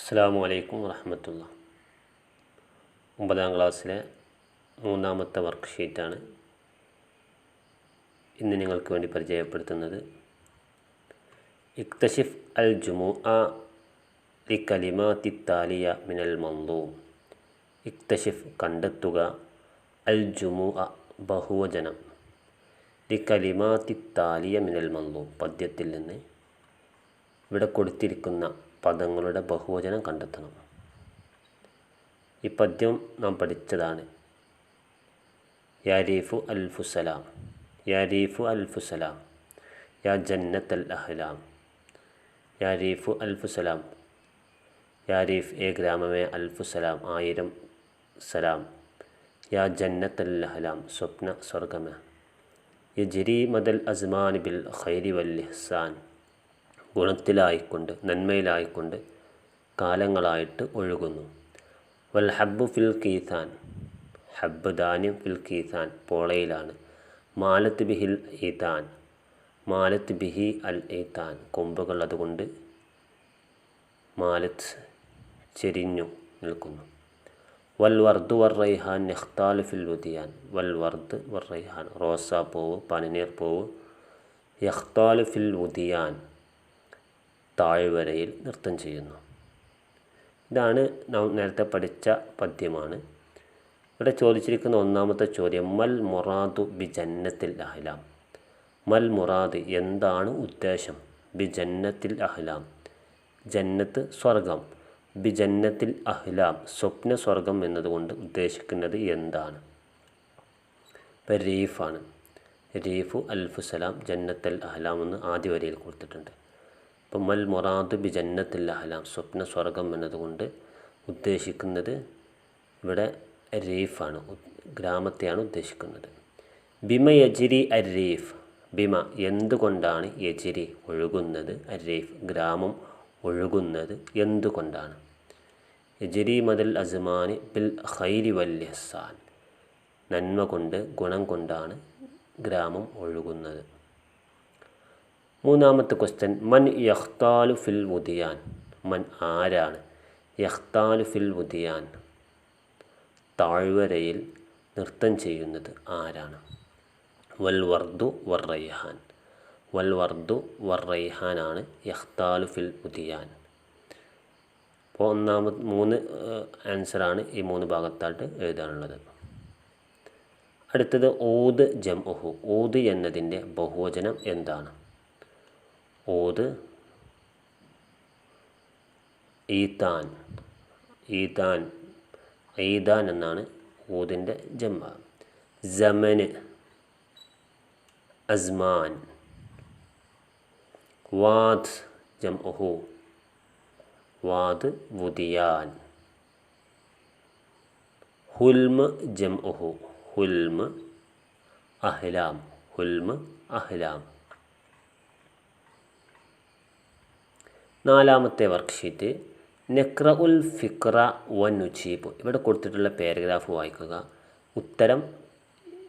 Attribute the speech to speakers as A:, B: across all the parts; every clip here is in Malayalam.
A: അസ്സാം വലൈക്കും വറഹമത്തുള്ള. ഒമ്പതാം ക്ലാസ്സിലെ മൂന്നാമത്തെ വർക്ക് ഷീറ്റാണ് ഇന്ന് നിങ്ങൾക്ക് വേണ്ടി പരിചയപ്പെടുത്തുന്നത്. ഇക്തഷിഫ് അൽ ജുമു ലി കലിമാത്തി താലിയ മിനൽ മന്ദൂം. ഇക്തഷിഫ് കണ്ടെത്തുക അൽ ജുമു ബഹുവചനം. ലി കലിമാത്തി താലിയ മിനൽ മന്ദൂം. പദ്യത്തിൽ നിന്ന് ഇവിടെ കൊടുത്തിരിക്കുന്ന പദങ്ങളുടെ ബഹുവചനം കണ്ടെത്തണം. ഈ പദ്യം നാം പഠിച്ചതാണ്. യാരീഫു അൽഫുസലാം യാരീഫു അൽഫുസലാം യാ ജന്നത്ത് അൽ അഹ്ലാം യാരീഫു അൽഫുസലാം യാരീഫ് എ ഗ്രാമമേ അൽഫുസലാം ആയിരം സലാം യാ ജന്നത്ത് അൽ അഹ്ലാം സ്വപ്ന സ്വർഗമേ യജിരി മദൽ അസ്മാൻ ബിൽ ഖൈരി വൽ ഇഹ്സാൻ. ഗുണത്തിലായിക്കൊണ്ട് നന്മയിലായിക്കൊണ്ട് കാലങ്ങളായിട്ട് ഒഴുകുന്നു. വൽ ഹബ്ബു ഫിൽ കീസാൻ ഹബ്ബ് ധാന്യം ഫിൽ കീസാൻ പോളയിലാണ്. മാലത്ത് ബിഹിൽ ഈതാൻ മാലത്ത് ബിഹി അൽ ഈതാൻ കൊമ്പുകൾ അതുകൊണ്ട് മാലത്ത് ചെരിഞ്ഞു നിൽക്കുന്നു. വൽ വർദ് വർ റൈഹാൻ ഫിൽ ഉദിയാൻ വൽ വർദ് വർ റൈഹാൻ റോസാപ്പൂവ് പനിനീർ പൂവ് യഹ്താൽ ഫിൽ ഉദിയാൻ താഴ്വരയിൽ നൃത്തം ചെയ്യുന്നു. ഇതാണ് നാം നേരത്തെ പഠിച്ച പദ്യമാണ്. ഇവിടെ ചോദിച്ചിരിക്കുന്ന ഒന്നാമത്തെ ചോദ്യം മൽ മുറാദു ബി ജന്നത്തിൽ അഹ്ലാം. മൽ മുറാദ് എന്താണ് ഉദ്ദേശം? ബി ജന്നത്തിൽ അഹ്ലാം. ജന്നത്ത് സ്വർഗം. ബി ജന്നത്തിൽ അഹ്ലാം സ്വപ്ന സ്വർഗം എന്നതുകൊണ്ട് ഉദ്ദേശിക്കുന്നത് എന്താണ്? ഇപ്പം റീഫാണ് റീഫു അൽഫുസലാം ജന്നത്തൽ അഹ്ലാം എന്ന് ആദ്യ വരിയിൽ കൊടുത്തിട്ടുണ്ട്. ഇപ്പം മൽ മൊറാദ് ബി ജന്നത്തിൽ അഹ്ലാം സ്വപ്ന സ്വർഗം എന്നതുകൊണ്ട് ഉദ്ദേശിക്കുന്നത് ഇവിടെ റീഫാണ് ഗ്രാമത്തെയാണ് ഉദ്ദേശിക്കുന്നത്. ബിമ യജിരി അരീഫ് ബിമ എന്തുകൊണ്ടാണ് യജിരി ഒഴുകുന്നത് അരീഫ് ഗ്രാമം ഒഴുകുന്നത് എന്തുകൊണ്ടാണ്? യജിരി മദൽ അസ്മാനി ബിൽ ഖൈരി വല്യസാൻ നന്മ കൊണ്ട് ഗുണം കൊണ്ടാണ് ഗ്രാമം ഒഴുകുന്നത്. മൂന്നാമത്തെ ക്വസ്റ്റ്യൻ മൻ യഹ്താലു ഫിൽ ഉദിയാൻ മൻ ആരാണ്? യഹ്താലു ഫിൽ ഉദിയാൻ താഴ്വരയിൽ നൃത്തം ചെയ്യുന്നത് ആരാണ്? വൽ വർദു വർറയ്ഹാൻ വൽ വർദു വർ റൈഹാനാണ് യഖ്താലു ഫിൽ ഉദിയാൻ അപ്പോൾ ഒന്നാമത് മൂന്ന് ആൻസറാണ് ഈ മൂന്ന് ഭാഗത്തായിട്ട് എഴുതാനുള്ളത്. അടുത്തത് ഊദ് ജം ഊഹു ഊദ് എന്നതിന്റെ ബഹുവചനം എന്താണ്? ഓത്. ഈത്താൻ ഈത്താൻ ഈതാൻ എന്നാണ് ഊതിന്റെ ജമ്മ ജമന്. അസ്മാൻ. വാദ് ജം ഒഹു വാദ് വുദിയാൻ. ഹുൽമ ജം ഒഹു ഹുൽമ അഹ്ലാം. ഹുൽമ അഹ്ലാം. നാലാമത്തെ വർക്ക്ഷീറ്റ് നെക്ര ഉൽ ഫിക്ര വൻ ഉച്ചീപ്പ് ഇവിടെ കൊടുത്തിട്ടുള്ള പാരഗ്രാഫ് വായിക്കുക. ഉത്തരം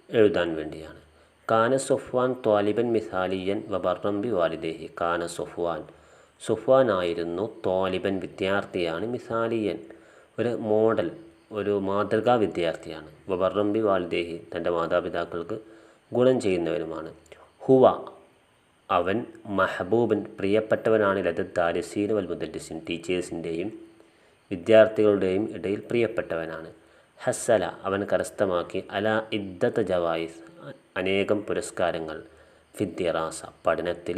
A: എഴുതാൻ വേണ്ടിയാണ്. കാന സൊഫ്വാൻ ത്വാലിബൻ മിസാലിയൻ വബർറംബി വാലിദേഹി. കാന സൊഫ്വാൻ. സുഫ്വാൻ ആയിരുന്നു ത്വാലിബൻ വിദ്യാർത്ഥിയാണ് മിസാലിയൻ. ഒരു മോഡൽ ഒരു മാതൃകാ വിദ്യാർത്ഥിയാണ്. വബർറംബി വാലിദേഹി തന്റെ മാതാപിതാക്കൾക്ക് ഗുണം ചെയ്യുന്നവരുമാണ്. ഹുവ അവൻ മഹബൂബൻ പ്രിയപ്പെട്ടവനാണ് ലത ദാരിസീൻ വൽ ടീച്ചേഴ്സിന്റെയും വിദ്യാർത്ഥികളുടെയും ഇടയിൽ പ്രിയപ്പെട്ടവനാണ്. ഹസ്സല അവൻ കരസ്ഥമാക്കി അല ഇദ്ദത്ത് ജവായിസ് അനേകം പുരസ്കാരങ്ങൾ ഫിദ്യറാസ പഠനത്തിൽ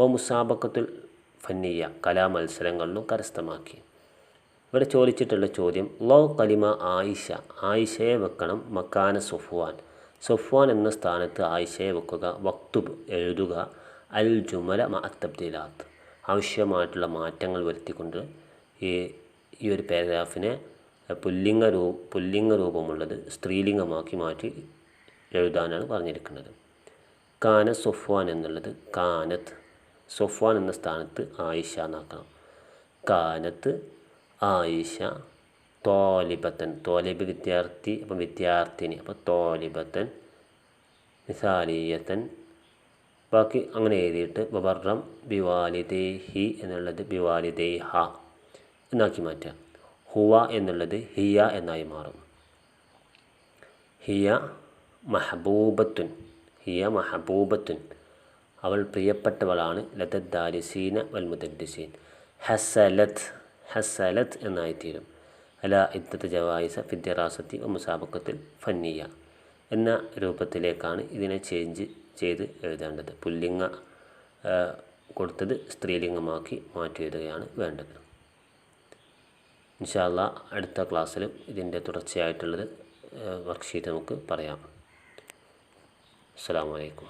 A: ഓ മുസാബക്കത്തുൽ ഫന്നിയ കലാമത്സരങ്ങളിലും കരസ്ഥമാക്കി. ഇവിടെ ചോദിച്ചിട്ടുള്ള ചോദ്യം ലോ കലിമ ആയിഷ ആയിഷയെ വെക്കണം മക്കാന സുഫ്വാൻ. സുഫ്വാൻ എന്ന സ്ഥാനത്ത് ആയിഷയെ വെക്കുക വക്തുബ് എഴുതുക അൽ ജുമല മഅത്തബ്ദീലാത്ത് ആവശ്യമായിട്ടുള്ള മാറ്റങ്ങൾ വരുത്തിക്കൊണ്ട് ഈ ഈ ഒരു പാരഗ്രാഫിനെ പുല്ലിംഗ രൂ പുല്ലിംഗ രൂപമുള്ളത് സ്ത്രീലിംഗമാക്കി മാറ്റി എഴുതാനാണ് പറഞ്ഞിരിക്കുന്നത്. കാന സൊഫ്വാൻ എന്നുള്ളത് കാനത്ത് സൊഫ്വാൻ എന്ന സ്ഥാനത്ത് ആയിഷ എന്നാക്കണം. കാനത്ത് ആയിഷ തോലിബത്തൻ തോലിബ് വിദ്യാർത്ഥി അപ്പം വിദ്യാർത്ഥിനി അപ്പം തോലിബത്തൻ മിസാലിയത്തൻ ബാക്കി അങ്ങനെ എഴുതിയിട്ട് വബർറം ബിവാലിദേഹി എന്നുള്ളത് ബിവാലിദേഹ എന്നാക്കി മാറ്റുക ഹുവ എന്നുള്ളത് ഹിയ എന്നായി മാറും. ഹിയ മഹബൂബത്തുൻ ഹിയ മഹബൂബത്തുൻ. അവൾ പ്രിയപ്പെട്ടവളാണ്. ലതദ്ദാരിസീന വൽ മുദദ്ദിസീൻ. ഹസലത്ത് ഹസലത്ത് എന്നായിത്തീരും. അല ഇത്തത്തെ ജവായിസ ഫിദ്യറാസത്തി മുസാബക്കത്തിൽ ഫന്നിയ. എന്ന രൂപത്തിലേക്കാണ് ഇതിനെ ചേഞ്ച് ചെയ്ത് എഴുതേണ്ടത്. പുല്ലിംഗ കൊടുത്തത് സ്ത്രീലിംഗമാക്കി മാറ്റി എഴുതുകയാണ് വേണ്ടത്. ഇൻഷാല്ല അടുത്ത ക്ലാസ്സിലും ഇതിന്റെ തുടർച്ചയായിട്ടുള്ളത് വർക്ക്ഷീറ്റ് നമുക്ക് പറയാം. അസ്സാം വലൈക്കും